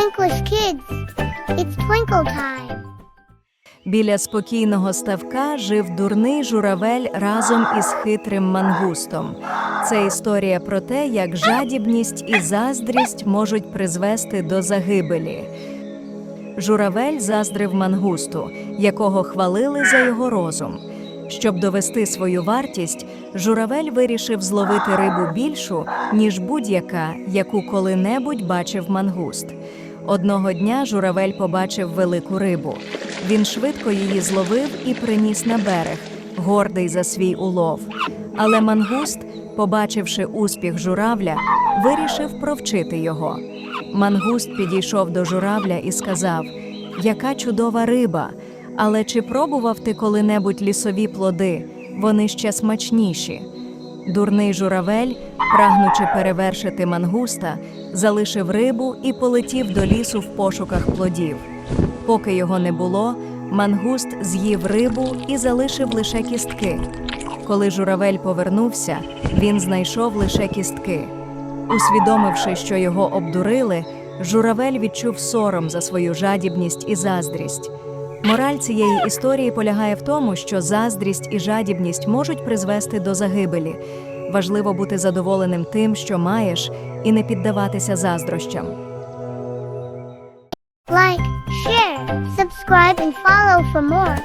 Twinklish kids, it's twinkle time. Біля спокійного ставка жив дурний журавель разом із хитрим мангустом. Це історія про те, як жадібність і заздрість можуть призвести до загибелі. Журавель заздрив мангусту, якого хвалили за його розум. Щоб довести свою вартість, журавель вирішив зловити рибу більшу, ніж будь-яка, яку коли-небудь бачив мангуст. Одного дня журавель побачив велику рибу. Він швидко її зловив і приніс на берег, гордий за свій улов. Але мангуст, побачивши успіх журавля, вирішив провчити його. Мангуст підійшов до журавля і сказав: Яка чудова риба! Але чи пробував ти коли-небудь лісові плоди? Вони ще смачніші. Дурний журавель, прагнучи перевершити мангуста, залишив рибу і полетів до лісу в пошуках плодів. Поки його не було, мангуст з'їв рибу і залишив лише кістки. Коли журавель повернувся, він знайшов лише кістки. Усвідомивши, що його обдурили, журавель відчув сором за свою жадібність і заздрість. Мораль цієї історії полягає в тому, що заздрість і жадібність можуть призвести до загибелі. Важливо бути задоволеним тим, що маєш, і не піддаватися заздрощам. Like, share, subscribe, and follow for more.